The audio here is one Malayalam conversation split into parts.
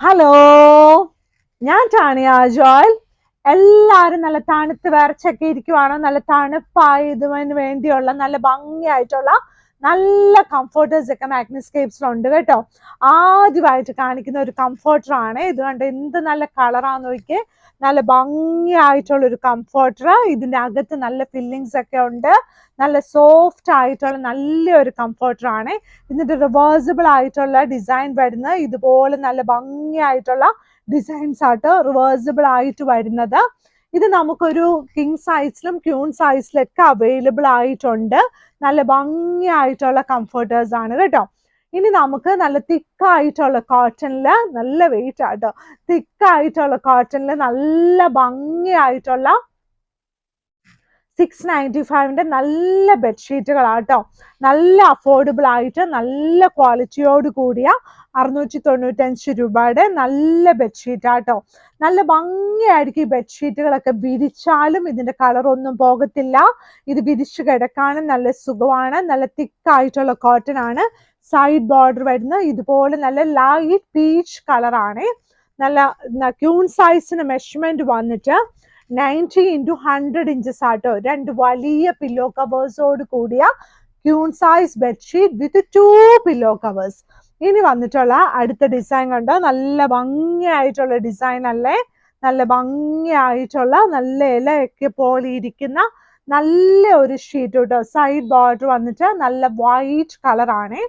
ഹലോ ഞാൻ ടാണിയ ജോയൽ എല്ലാവരും നല്ല തണുത്ത് വിറച്ചൊക്കെ ഇരിക്കുവാണോ. നല്ല തണുപ്പായതിന് വേണ്ടിയുള്ള നല്ല ഭംഗിയായിട്ടുള്ള നല്ല കംഫർട്ടേഴ്സ് ഒക്കെ മാഗ്നസ്കേപ്സിലുണ്ട് കേട്ടോ. ആദ്യമായിട്ട് കാണിക്കുന്ന ഒരു കംഫർട്ടർ ആണ്. ഇത് കണ്ട് എന്ത് നല്ല കളറാന്ന് നോക്കിയേ. നല്ല ഭംഗിയായിട്ടുള്ള ഒരു കംഫർട്ടർ ഇതിന്റെ അകത്ത് നല്ല ഫില്ലിങ്സ് ഒക്കെ ഉണ്ട്. നല്ല സോഫ്റ്റ് ആയിട്ടുള്ള നല്ലൊരു കംഫർട്ടർ ആണ്. ഇതിന്റെ റിവേഴ്സിബിൾ ആയിട്ടുള്ള ഡിസൈൻ വരുന്ന ഇതുപോലെ നല്ല ഭംഗിയായിട്ടുള്ള ഡിസൈൻസ് ആയിട്ട് റിവേഴ്സിബിൾ ആയിട്ട് വരുന്നത്. ഇത് നമുക്കൊരു കിങ് സൈസിലും ക്യൂൺ സൈസിലൊക്കെ അവൈലബിൾ ആയിട്ടുണ്ട്. നല്ല ഭംഗിയായിട്ടുള്ള കംഫർട്ടേഴ്സ് ആണ് കേട്ടോ. ഇനി നമുക്ക് നല്ല തിക്കായിട്ടുള്ള കോട്ടണിൽ നല്ല വെയിറ്റ് ആട്ടോ തിക്കായിട്ടുള്ള കോട്ടണിൽ നല്ല ഭംഗിയായിട്ടുള്ള സിക്സ് നയന്റി ഫൈവിന്റെ നല്ല ബെഡ്ഷീറ്റുകളാട്ടോ നല്ല അഫോർഡബിൾ ആയിട്ട് നല്ല ക്വാളിറ്റിയോട് കൂടിയ അറുന്നൂറ്റി തൊണ്ണൂറ്റഞ്ച് രൂപയുടെ നല്ല ബെഡ്ഷീറ്റ് ആട്ടോ. നല്ല ഭംഗിയായിരിക്കും ഈ ബെഡ്ഷീറ്റുകളൊക്കെ വിരിച്ചാലും ഇതിന്റെ കളർ ഒന്നും പോകത്തില്ല. ഇത് വിരിച്ച് കിടക്കാനും നല്ല സുഖമാണ്. നല്ല തിക്കായിട്ടുള്ള കോട്ടൺ ആണ്. സൈഡ് ബോർഡർ വരുന്ന ഇതുപോലെ നല്ല ലൈറ്റ് പീച്ച് കളറാണ് നല്ല ക്യൂൺ സൈസിന് മെഷർമെന്റ് വന്നിട്ട് നയന്റി ഇന്റു ഹൺഡ്രഡ് ഇഞ്ചസ് ആട്ടോ. രണ്ട് വലിയ പില്ലോ കവേഴ്സോട് കൂടിയ queen size bedsheet with two pillow covers ഇനി വന്നിട്ടുള്ള അടുത്ത ഡിസൈൻ കണ്ടോ? നല്ല ഭംഗിയായിട്ടുള്ള ഡിസൈൻ അല്ലേ? നല്ല ഭംഗിയായിട്ടുള്ള നല്ല ഇലയൊക്കെ പോലെ ഇരിക്കുന്ന നല്ല ഒരു ഷീറ്റ് കേട്ടോ സൈഡ് ബോർഡർ വന്നിട്ട് നല്ല വൈറ്റ് കളറാണ്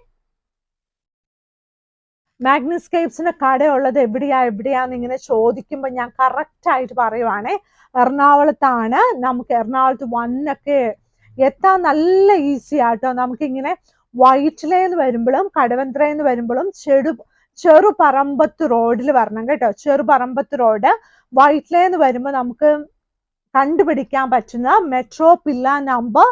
മാഗ്നസ്കേപ്സിന്റെ കടയുള്ളത് എവിടെയാ എവിടെയാന്ന് ഇങ്ങനെ ചോദിക്കുമ്പോൾ ഞാൻ കറക്റ്റ് ആയിട്ട് പറയുവാണേ എറണാകുളത്താണ്. നമുക്ക് എറണാകുളത്ത് വന്നൊക്കെ എത്താൻ നല്ല ഈസി ആട്ടോ. നമുക്കിങ്ങനെ വൈറ്റിലേന്ന് വരുമ്പോഴും കടവന്ത്രയെന്ന് വരുമ്പോഴും ചെടു ചെറുപറമ്പത്ത് റോഡിൽ വരണം കേട്ടോ. ചെറുപറമ്പത്ത് റോഡ് വൈറ്റിലേന്ന് വരുമ്പോൾ നമുക്ക് കണ്ടുപിടിക്കാൻ പറ്റുന്ന metro pillar number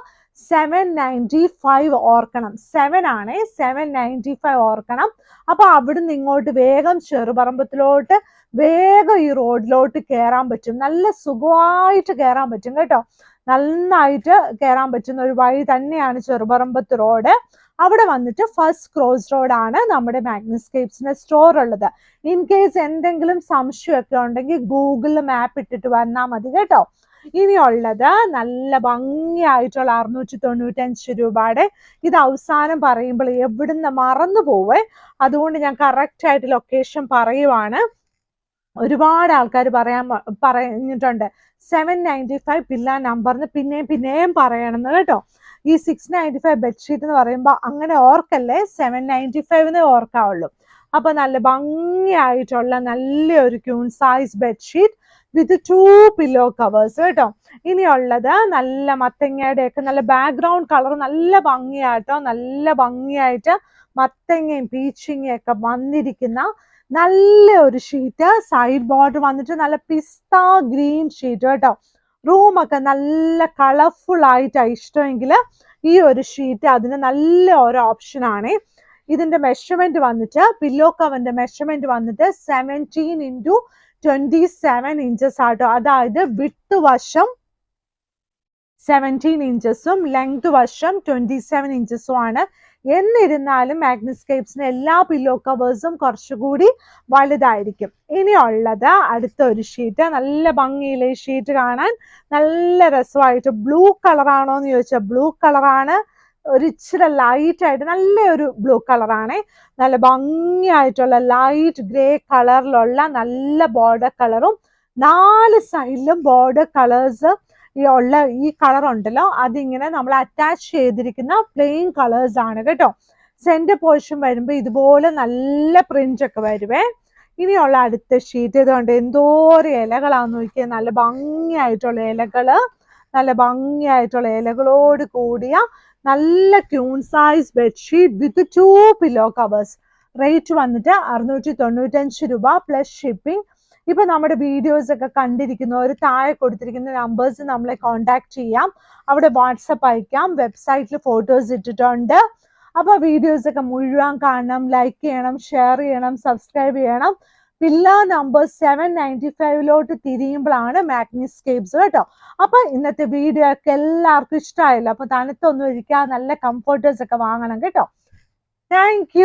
seven ninety five ഓർക്കണം. സെവൻ ആണ് സെവൻ നയന്റി ഫൈവ് ഓർക്കണം. അപ്പൊ അവിടുന്ന് ഇങ്ങോട്ട് വേഗം ചെറുപറമ്പത്തിലോട്ട് വേഗം ഈ റോഡിലോട്ട് കയറാൻ പറ്റും. നല്ല സുഖമായിട്ട് കയറാൻ പറ്റും കേട്ടോ. നന്നായിട്ട് കയറാൻ പറ്റുന്ന ഒരു വഴി തന്നെയാണ് ചെറുപറമ്പത്ത് റോഡ്. അവിടെ വന്നിട്ട് ഫസ്റ്റ് ക്രോസ് റോഡാണ് നമ്മുടെ മാഗ്നസ്കേപ്സിന്റെ സ്റ്റോർ ഉള്ളത്. ഇൻ കേസ് എന്തെങ്കിലും സംശയമൊക്കെ ഉണ്ടെങ്കിൽ ഗൂഗിളിൽ മാപ്പ് ഇട്ടിട്ട് വന്നാൽ മതി കേട്ടോ. ഇനിയുള്ളത് നല്ല ഭംഗിയായിട്ടുള്ള അറുന്നൂറ്റി തൊണ്ണൂറ്റഞ്ച് രൂപയുടെ ഇത് അവസാനം പറയുമ്പോൾ എവിടുന്ന് മറന്നു പോവേ? അതുകൊണ്ട് ഞാൻ കറക്റ്റ് ആയിട്ട് ലൊക്കേഷൻ പറയുവാണ്. ഒരുപാട് ആൾക്കാർ പറയാൻ പറഞ്ഞിട്ടുണ്ട്. സെവൻ നയന്റി ഫൈവ് പില്ല നമ്പറിന് പിന്നെയും പിന്നെയും പറയണമെന്ന് കേട്ടോ. ഈ സിക്സ് നയന്റി ഫൈവ് ബെഡ്ഷീറ്റ് എന്ന് പറയുമ്പോൾ അങ്ങനെ ഓർക്കല്ലേ? Seven ninety ഫൈവിന് ഓർക്കാവുള്ളൂ. അപ്പൊ നല്ല ഭംഗിയായിട്ടുള്ള നല്ല ഒരു queen size bedsheet with two pillow covers കേട്ടോ. ഇനിയുള്ളത് നല്ല മത്തങ്ങയുടെ ഒക്കെ നല്ല ബാക്ക്ഗ്രൗണ്ട് കളർ നല്ല ഭംഗിയായിട്ടോ നല്ല ഭംഗിയായിട്ട് മത്തങ്ങയും പീച്ചിങ്ങയും ഒക്കെ വന്നിരിക്കുന്ന നല്ല ഒരു ഷീറ്റ് സൈഡ് ബോർഡർ വന്നിട്ട് നല്ല പിസ്ത ഗ്രീൻ ഷീറ്റ് കേട്ടോ. റൂമൊക്കെ നല്ല കളർഫുൾ ആയിട്ടാണ് ഇഷ്ടമെങ്കിൽ ഈ ഒരു ഷീറ്റ് അതിന് നല്ല ഒരു ഓപ്ഷൻ ആണ്. ഇതിന്റെ മെഷർമെന്റ് വന്നിട്ട് പില്ലോ കവറിന്റെ മെഷർമെന്റ് വന്നിട്ട് seventeen into twenty seven inches ആട്ടോ. അതായത് വിട്ട് വശം സെവന്റീൻ ഇഞ്ചസും ലെങ്ത് വശം ട്വന്റി സെവൻ ഇഞ്ചസും ആണ്. എന്നിരുന്നാലും മാഗ്നസ്കേപ്സിന് എല്ലാ പില്ലോ കവേഴ്സും കുറച്ചുകൂടി വലുതായിരിക്കും. ഇനിയുള്ളത് അടുത്ത ഒരു ഷീറ്റ് നല്ല ഭംഗിയിലെ ഷീറ്റ് കാണാൻ നല്ല രസമായിട്ട് ബ്ലൂ കളറാണോ എന്ന് ചോദിച്ചാൽ ബ്ലൂ കളറാണ് ഒരു ഇച്ചിരി ലൈറ്റ് ആയിട്ട് നല്ല ഒരു ബ്ലൂ കളറാണ് നല്ല ഭംഗിയായിട്ടുള്ള ലൈറ്റ് ഗ്രേ കളറിലുള്ള നല്ല ബോർഡർ കളറും നാല് സൈഡിലും ബോർഡർ കളേഴ്സ് ഈ ഉള്ള ഈ കളർ ഉണ്ടല്ലോ. അതിങ്ങനെ നമ്മൾ അറ്റാച്ച് ചെയ്തിരിക്കുന്ന പ്ലെയിൻ കളേഴ്സ് ആണ് കേട്ടോ. സെന്റർ പോർഷൻ വരുമ്പോൾ ഇതുപോലെ നല്ല പ്രിന്റ് ഒക്കെ വരുവേ. ഇനിയുള്ള അടുത്ത ഷീറ്റ് ഇതുകൊണ്ട് എന്തോരം ഇലകളാന്ന് നോക്കിയാൽ നല്ല ഭംഗിയായിട്ടുള്ള ഇലകൾ. നല്ല ഭംഗിയായിട്ടുള്ള ഇലകളോട് കൂടിയ നല്ല queen size bedsheet with two pillow covers rate വന്നിട്ട് അറുന്നൂറ്റി തൊണ്ണൂറ്റഞ്ച് രൂപ പ്ലസ് ഷിപ്പിംഗ് ഇപ്പൊ നമ്മുടെ വീഡിയോസ് ഒക്കെ കണ്ടിരിക്കുന്നവർ താഴെ കൊടുത്തിരിക്കുന്ന നമ്പേഴ്സ് നമ്മളെ കോണ്ടാക്ട് ചെയ്യാം. അവിടെ വാട്സപ്പ് അയക്കാം. വെബ്സൈറ്റിൽ ഫോട്ടോസ് ഇട്ടിട്ടുണ്ട്. അപ്പൊ വീഡിയോസ് ഒക്കെ മുഴുവൻ കാണണം ലൈക്ക് ചെയ്യണം ഷെയർ ചെയ്യണം സബ്സ്ക്രൈബ് ചെയ്യണം. പില്ല നമ്പർ സെവൻ നയന്റി ഫൈവിലോട്ട് തിരിയുമ്പോഴാണ് മാഗ്നിസ്കേപ്സ് കേട്ടോ. അപ്പൊ ഇന്നത്തെ വീഡിയോ ഒക്കെ എല്ലാവർക്കും ഇഷ്ടമായല്ലോ അപ്പൊ തണുത്തൊന്നും ഇരിക്കാതെ നല്ല കംഫർട്ടേഴ്സ് ഒക്കെ വാങ്ങണം കേട്ടോ. താങ്ക്